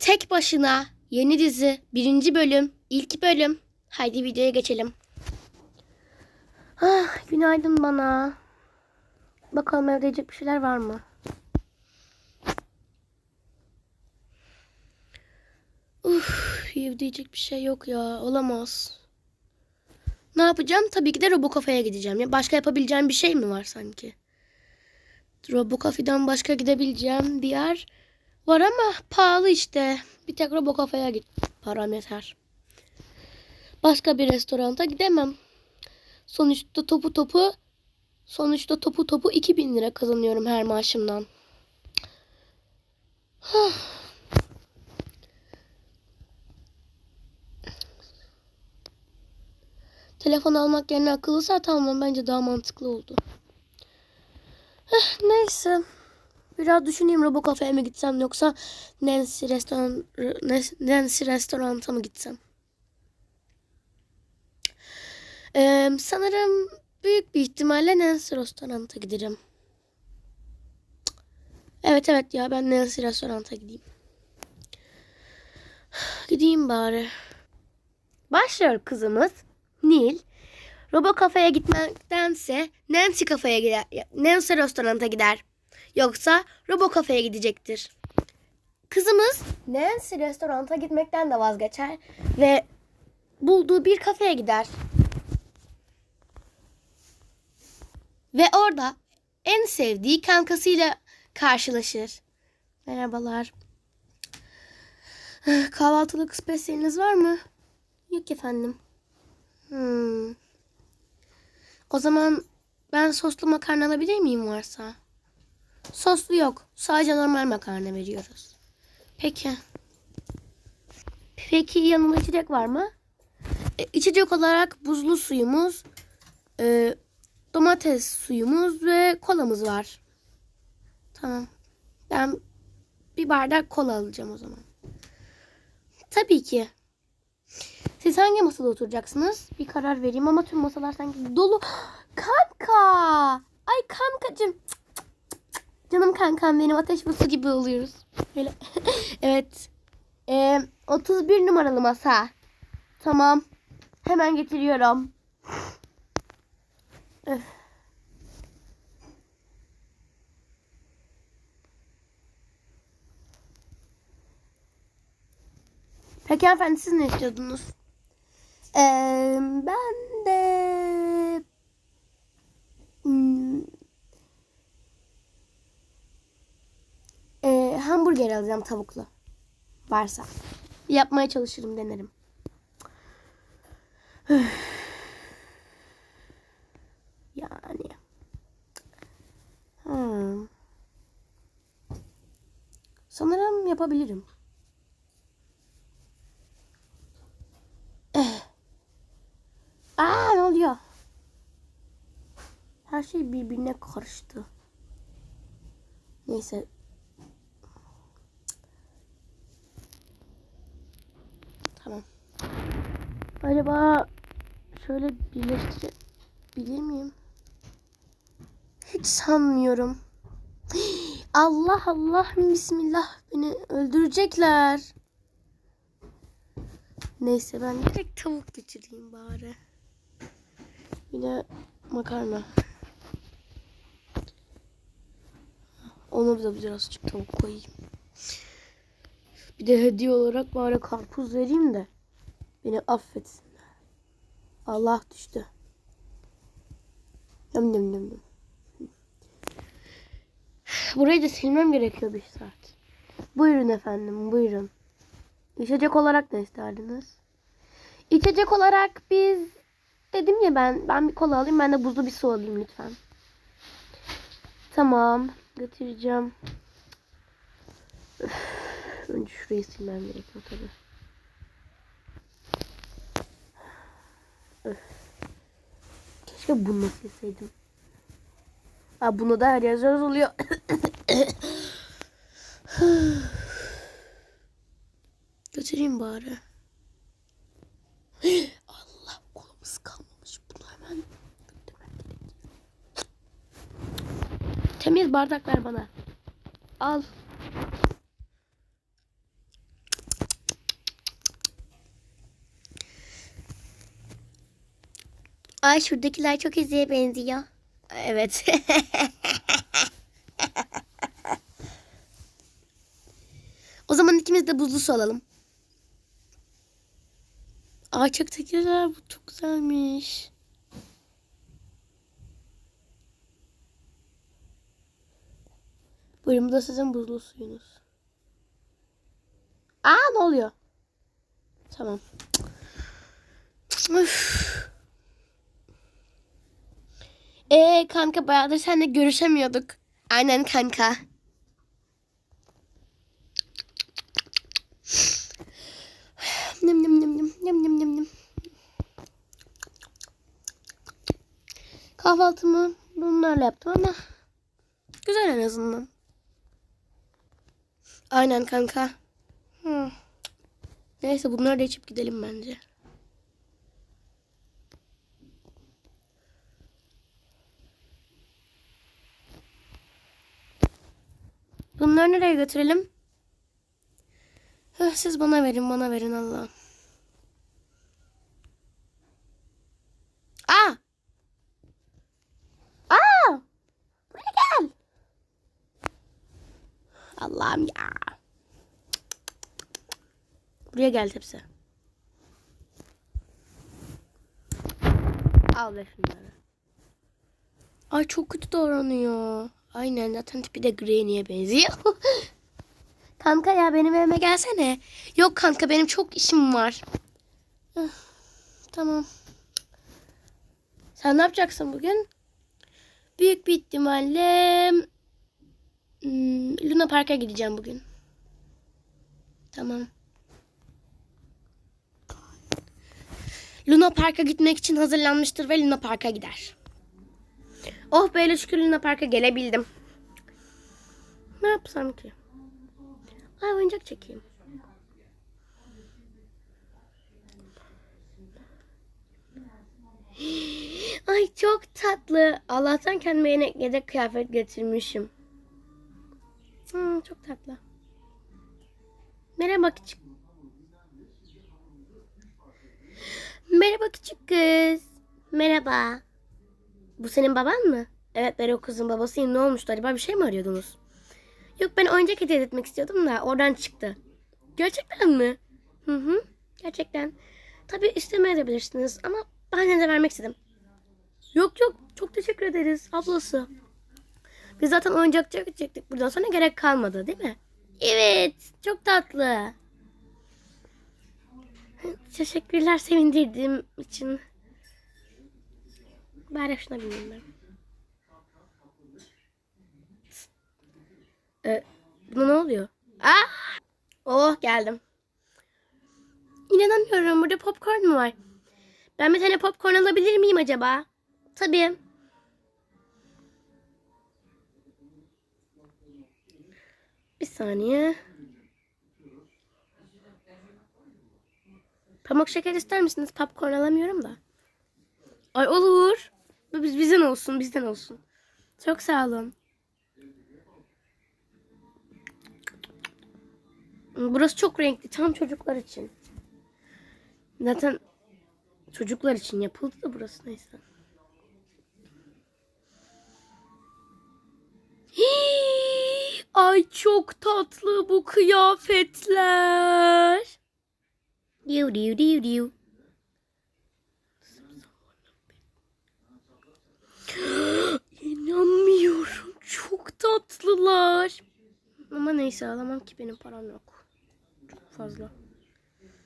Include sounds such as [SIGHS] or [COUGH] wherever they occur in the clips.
Tek başına yeni dizi birinci bölüm ilk bölüm. Haydi videoya geçelim. Ah, günaydın bana. Bakalım evde yiyecek bir şeyler var mı? Uf, evde yiyecek bir şey yok ya. Olamaz. Ne yapacağım? Tabii ki de Robocafe'ye gideceğim. Ya başka yapabileceğim bir şey mi var sanki? Robocafe'den başka gidebileceğim bir yer var ama pahalı işte. Bir tek Robocafe'ye git. Param yeter. Başka bir restoranta gidemem. Sonuçta topu topu sonuçta topu topu 2000 lira kazanıyorum her maaşımdan. Telefon almak yerine akıllı saat almam bence daha mantıklı oldu. Neyse. Biraz düşüneyim Robocafe'ye mi gitsem yoksa Nancy restoran Nancy restoranta mı gitsem? Ee, sanırım büyük bir ihtimalle Nancy restoranta giderim. Evet evet ya ben Nancy restoranta gideyim. Gideyim bari. Başlıyor kızımız. Nil. Robo kafeye gitmektense Nancy kafeye gider. Nancy restoranta gider. Yoksa Robo kafeye gidecektir. Kızımız Nancy restoranta gitmekten de vazgeçer ve bulduğu bir kafeye gider. Ve orada en sevdiği kankasıyla karşılaşır. Merhabalar. Kahvaltılık spesiyeliniz var mı? Yok efendim. Hmm. O zaman ben soslu makarna alabilir miyim varsa? Soslu yok. Sadece normal makarna veriyoruz. Peki. Peki yanında içecek var mı? E, içecek olarak buzlu suyumuz, e, domates suyumuz ve kolamız var. Tamam. Ben bir bardak kola alacağım o zaman. Tabii ki. Siz hangi masada oturacaksınız? Bir karar vereyim ama tüm masalar sanki dolu. [GASPS] Kanka! Ay cık. Canım kankam benim ateş ve su gibi oluyoruz. Böyle. [LAUGHS] evet. Ee, 31 numaralı masa. Tamam. Hemen getiriyorum. Öf. Peki hanımefendi siz ne istiyordunuz? Ee, ben de hmm, ee, hamburger alacağım tavuklu. Varsa. Yapmaya çalışırım denerim. [SIGHS] yani. Hmm. Sanırım yapabilirim. [SIGHS] Aa ne oluyor? Her şey birbirine karıştı. Neyse. Tamam. Acaba şöyle birleştirebilir miyim? Hiç sanmıyorum. [GASPS] Allah Allah bismillah beni öldürecekler. Neyse ben direkt tavuk getireyim bari. Bir de makarna. Onu da birazcık tavuk koyayım. Bir de hediye olarak bari karpuz vereyim de beni affetsinler. Allah düştü. Yum yum yum yum. Burayı da silmem gerekiyor bir saat. Buyurun efendim buyurun. İçecek olarak ne isterdiniz? İçecek olarak biz dedim ya ben ben bir kola alayım ben de buzlu bir su alayım lütfen. Tamam getireceğim. Öf, önce şurayı silmem gerekiyor tabi. Keşke bunu silseydim. Ha bunu da her yer oluyor. [COUGHS] Götüreyim bari. [GASPS] Allah kolumuz kalmamış. Bunu hemen Temiz bardak ver bana. Al. Ay şuradakiler çok eziye benziyor. Evet. [LAUGHS] o zaman ikimiz de buzlu su alalım. Ay çok. Bu çok güzelmiş. Buyurun bu da sizin buzlu suyunuz. Aa ne oluyor? Tamam. Üf. Ee kanka bayağıdır seninle görüşemiyorduk. Aynen kanka. Nem nem nem nem nem nem nem nem. Kahvaltımı bunlarla yaptım ama güzel en azından. Aynen kanka. Hı. Neyse bunları da içip gidelim bence. Bunları nereye götürelim? Siz bana verin, bana verin Allah. Aa! Aa! Buraya gel. Allah'ım ya. Buraya gel tepsi. Al be şunları. Ay çok kötü davranıyor. Aynen zaten tipi de Granny'e benziyor. [LAUGHS] kanka ya benim evime gelsene. Yok kanka benim çok işim var. Tamam. Sen ne yapacaksın bugün? Büyük bir ihtimalle hmm, Luna Park'a gideceğim bugün. Tamam. Luna Park'a gitmek için hazırlanmıştır ve Luna Park'a gider. Oh böyle şükür Park'a gelebildim. Ne yapsam ki? Ay oyuncak çekeyim. Ay çok tatlı. Allah'tan kendime yine yedek kıyafet getirmişim. Hmm, çok tatlı. Merhaba küçük. Merhaba küçük kız. Merhaba. Bu senin baban mı? Evet ben o kızın babasıyım. Ne olmuştu acaba? Bir şey mi arıyordunuz? Yok ben oyuncak hediye etmek istiyordum da oradan çıktı. Gerçekten mi? Hı hı. Gerçekten. Tabii istemeyebilirsiniz ama ben de vermek istedim. Yok yok. Çok teşekkür ederiz ablası. Biz zaten oyuncakçı gidecektik. Buradan sonra gerek kalmadı değil mi? Evet. Çok tatlı. Teşekkürler sevindirdiğim için. Bari şuna bineyim ben. Ee, buna ne oluyor? Ah! Oh geldim. İnanamıyorum burada popcorn mu var? Ben bir tane popcorn alabilir miyim acaba? Tabii. Bir saniye. Pamuk şeker ister misiniz? Popcorn alamıyorum da. Ay olur. Biz, bizden olsun, bizden olsun. Çok sağ olun. Burası çok renkli. Tam çocuklar için. Zaten çocuklar için yapıldı da burası neyse. Ay çok tatlı bu kıyafetler. Diu diu diu diu. İnanmıyorum. Çok tatlılar. Ama neyse alamam ki benim param yok. Çok fazla.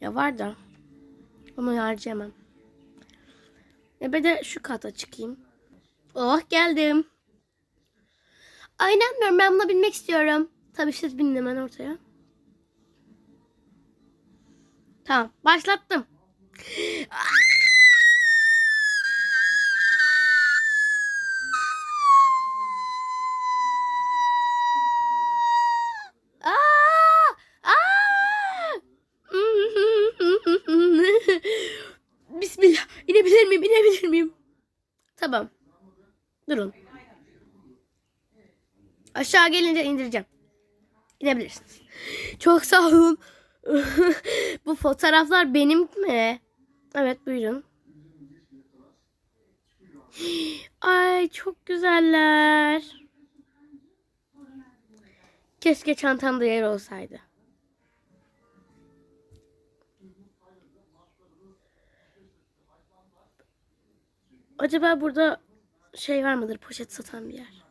Ya var da. Onu harcayamam. E ben de şu kata çıkayım. Oh geldim. Ay inanmıyorum ben buna binmek istiyorum. Tabii siz binin hemen ortaya. Tamam başlattım. [GASPS] Aa! Aa! Bismillah. İnebilir miyim? İnebilir miyim? Tamam. Durun. Aşağı gelince indireceğim. İnebilirsiniz. Çok sağ olun. [LAUGHS] Bu fotoğraflar benim mi? Evet buyurun. Ay çok güzeller. Keşke çantamda yer olsaydı. Acaba burada şey var mıdır poşet satan bir yer?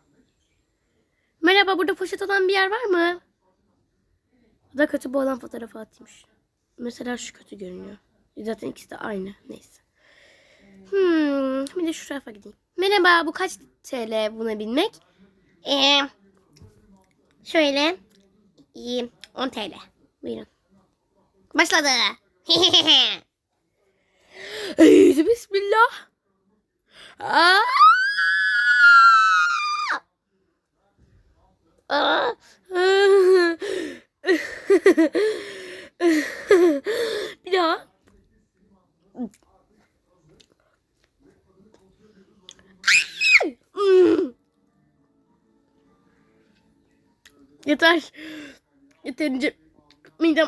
Merhaba burada poşet olan bir yer var mı? Bu da kötü bu olan fotoğrafı atmış. Mesela şu kötü görünüyor. Zaten ikisi de aynı. Neyse. Hmm, bir de şu tarafa gideyim. Merhaba bu kaç TL buna binmek? Ee, şöyle iyi, 10 TL. Buyurun. Başladı. [LAUGHS] Eydi bismillah. Aa! Aa! Bir daha. Yeter. Yeterince midem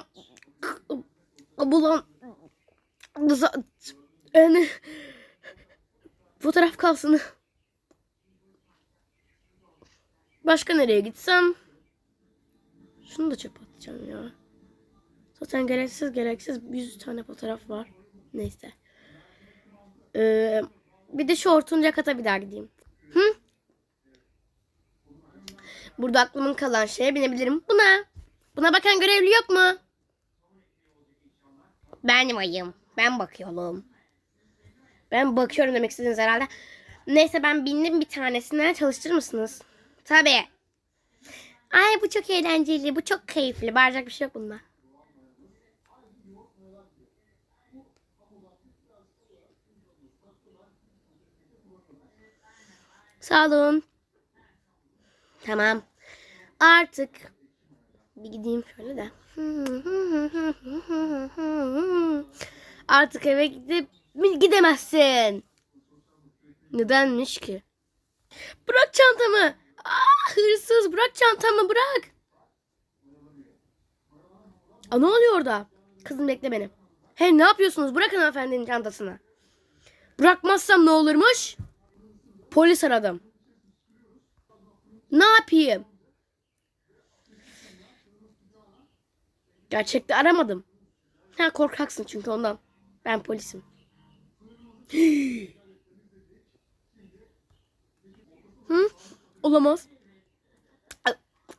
bulan yani fotoğraf kalsın. Başka nereye gitsem? Şunu da çöpe atacağım ya. Zaten gereksiz gereksiz 100 tane fotoğraf var. Neyse. Ee, bir de şu ortunca kata bir daha gideyim. Hı? Burada aklımın kalan şeye binebilirim. Buna. Buna bakan görevli yok mu? Ben varım. Ben bakıyorum. Ben bakıyorum demek istediniz herhalde. Neyse ben bindim bir tanesine çalıştırır mısınız? Tabii. Ay bu çok eğlenceli. Bu çok keyifli. Bağıracak bir şey yok bunda. Sağ olun. Tamam. Artık bir gideyim şöyle de. [LAUGHS] Artık eve gidip gidemezsin. Nedenmiş ki? Bırak çantamı. Aa, hırsız bırak çantamı bırak. Aa, ne oluyor orada? Kızım bekle beni. Hey ne yapıyorsunuz? Bırakın hanımefendinin çantasını. Bırakmazsam ne olurmuş? Polis aradım. Ne yapayım? Gerçekte aramadım. Ha korkaksın çünkü ondan. Ben polisim. Hı? Olamaz.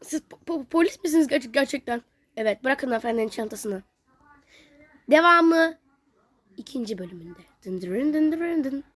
Siz po- po- polis misiniz ger- gerçekten? Evet bırakın efendinin çantasını. Devamı ikinci bölümünde. Dın dırın dın dırın dın.